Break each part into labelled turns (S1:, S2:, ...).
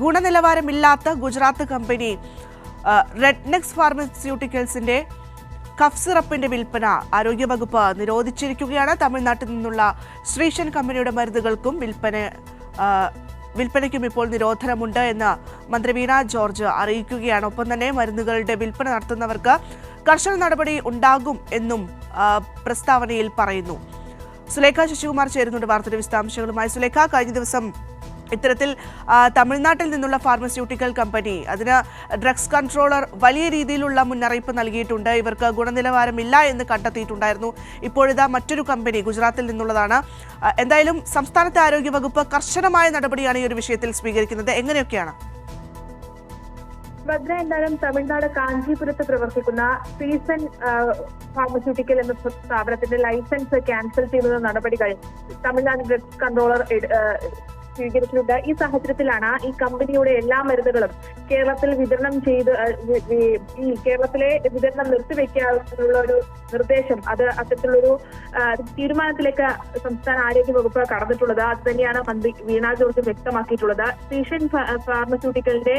S1: ഗുണനിലവാരമില്ലാത്ത Gujarat company റെഡ്നെക്സ് ഫാർമസ്യൂട്ടിക്കൽസിന്റെ cough സിറപ്പിന്റെ വിൽപ്പന ആരോഗ്യവകുപ്പ് നിരോധിച്ചിരിക്കുകയാണ്. തമിഴ്നാട്ടിൽ നിന്നുള്ള ശ്രീശൻ കമ്പനിയുടെ മരുന്നുകൾക്കും വിൽപ്പന വിൽപ്പനയ്ക്കും ഇപ്പോൾ നിരോധനമുണ്ട് എന്ന് മന്ത്രി വീണ ജോർജ് അറിയിക്കുകയാണ്. ഒപ്പം തന്നെ മരുന്നുകളുടെ വിൽപ്പന നടത്തുന്നവർക്ക് കർശന നടപടി ഉണ്ടാകും എന്നും പ്രസ്താവനയിൽ പറയുന്നു. സുലേഖ ശശികുമാർ ചേരുന്നുണ്ട് വാർത്തയുടെ വിശദാംശങ്ങളുമായി. സുലേഖ കഴിഞ്ഞ ദിവസം ഇത്തരത്തിൽ തമിഴ്നാട്ടിൽ നിന്നുള്ള ഫാർമസ്യൂട്ടിക്കൽ കമ്പനി അതിന് ഡ്രഗ്സ് കൺട്രോളർ വലിയ രീതിയിലുള്ള മുന്നറിയിപ്പ് നൽകിയിട്ടുണ്ട്. ഇവർക്ക് ഗുണനിലവാരമില്ല എന്ന് കണ്ടെത്തിയിട്ടുണ്ടായിരുന്നു. ഇപ്പോഴിതാ മറ്റൊരു കമ്പനി ഗുജറാത്തിൽ നിന്നുള്ളതാണ്. എന്തായാലും സംസ്ഥാനത്തെ ആരോഗ്യവകുപ്പ് കർശനമായ നടപടിയാണ് ഈ ഒരു വിഷയത്തിൽ സ്വീകരിക്കുന്നത്. എങ്ങനെയൊക്കെയാണ്?
S2: ഭദ്ര എന്തായാലും തമിഴ്നാട് കാഞ്ചീപുരത്ത് പ്രവർത്തിക്കുന്ന സീസൺ ഫാർമസ്യൂട്ടിക്കൽ എന്ന സ്ഥാപനത്തിന്റെ ലൈസൻസ് ക്യാൻസൽ ചെയ്യുന്ന നടപടികൾ തമിഴ്നാട് ഡ്രഗ്സ് കൺട്രോളർ സ്വീകരിച്ചിട്ടുണ്ട്. ഈ സാഹചര്യത്തിലാണ് ഈ കമ്പനിയുടെ എല്ലാ മരുന്നുകളും കേരളത്തിൽ വിതരണം ചെയ്ത് ഈ കേരളത്തിലെ വിതരണം നിർത്തിവെക്കാനുള്ള ഒരു നിർദ്ദേശം അത് അത്തരത്തിലുള്ളൊരു തീരുമാനത്തിലേക്ക് സംസ്ഥാന ആരോഗ്യ വകുപ്പ് കടന്നിട്ടുള്ളത്. അത് തന്നെയാണ് മന്ത്രി വീണ ജോർജ് വ്യക്തമാക്കിയിട്ടുള്ളത്. സീഷൻ ഫാർമസ്യൂട്ടിക്കലിന്റെ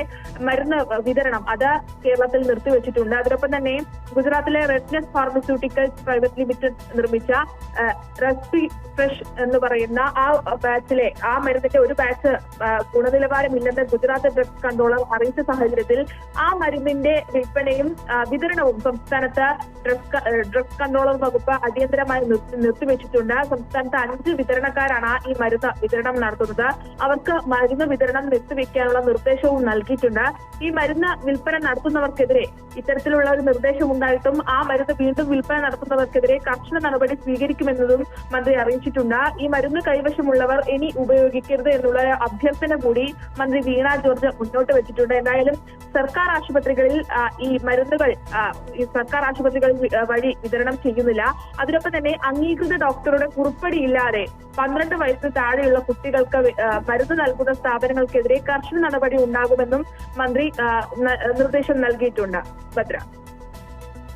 S2: മരുന്ന് വിതരണം അത് കേരളത്തിൽ നിർത്തിവെച്ചിട്ടുണ്ട്. അതിനൊപ്പം തന്നെ ഗുജറാത്തിലെ റെഡ്നസ് ഫാർമസ്യൂട്ടിക്കൽസ് പ്രൈവറ്റ് ലിമിറ്റഡ് നിർമ്മിച്ച റെസ്പി ഫ്രഷ് എന്ന് പറയുന്ന ആ ബാച്ചിലെ ആ മരുന്നിന്റെ ഒരു ബാച്ച് ഗുണനിലവാരമില്ലെന്ന് ഗുജറാത്ത് ഡ്രഗ്സ് കൺട്രോളർ അറിയിച്ച സാഹചര്യത്തിൽ ആ മരുന്നിന്റെ വിൽപ്പനയും വിതരണവും സംസ്ഥാനത്ത് ഡ്രഗ്സ് കൺട്രോളർ വകുപ്പ് അടിയന്തരമായി നിർത്തി- നിർത്തിവെച്ചിട്ടുണ്ട്. സംസ്ഥാനത്ത് അഞ്ച് വിതരണക്കാരാണ് ഈ മരുന്ന് വിതരണം നടത്തുന്നത്. അവർക്ക് മരുന്ന് വിതരണം നിർത്തിവെക്കാനുള്ള നിർദ്ദേശവും നൽകിയിട്ടുണ്ട്. ഈ മരുന്ന് വിൽപ്പന നടത്തുന്നവർക്കെതിരെ ഇത്തരത്തിലുള്ള ഒരു നിർദ്ദേശം ഉണ്ടായിട്ടും ആ മരുന്ന് വീണ്ടും വിൽപ്പന നടത്തുന്നവർക്കെതിരെ കർശന നടപടി സ്വീകരിക്കുമെന്നതും മന്ത്രി അറിയിച്ചിട്ടുണ്ട്. ഈ മരുന്ന് കൈവശമുള്ളവർ ഇനി ഉപയോഗിക്കരുത് എന്നുള്ള അഭ്യർത്ഥന കൂടി മന്ത്രി വീണ ജോർജ് മുന്നോട്ട് വെച്ചിട്ടുണ്ട്. എന്തായാലും സർക്കാർ ആശുപത്രികളിൽ ഈ മരുന്നുകൾ ഈ സർക്കാർ ആശുപത്രികൾ വഴി വിതരണം ചെയ്യുന്നില്ല. അതിനൊപ്പം തന്നെ അംഗീകൃത ഡോക്ടറുടെ കുറിപ്പടി ഇല്ലാതെ പന്ത്രണ്ട് വയസ്സ് താഴെയുള്ള കുട്ടികൾക്ക് മരുന്ന് നൽകുന്ന സ്ഥാപനങ്ങൾക്കെതിരെ കർശന നടപടി ഉണ്ടാകുമെന്നും മന്ത്രി നിർദ്ദേശം നൽകിയിട്ടുണ്ട്. ഭദ്ര.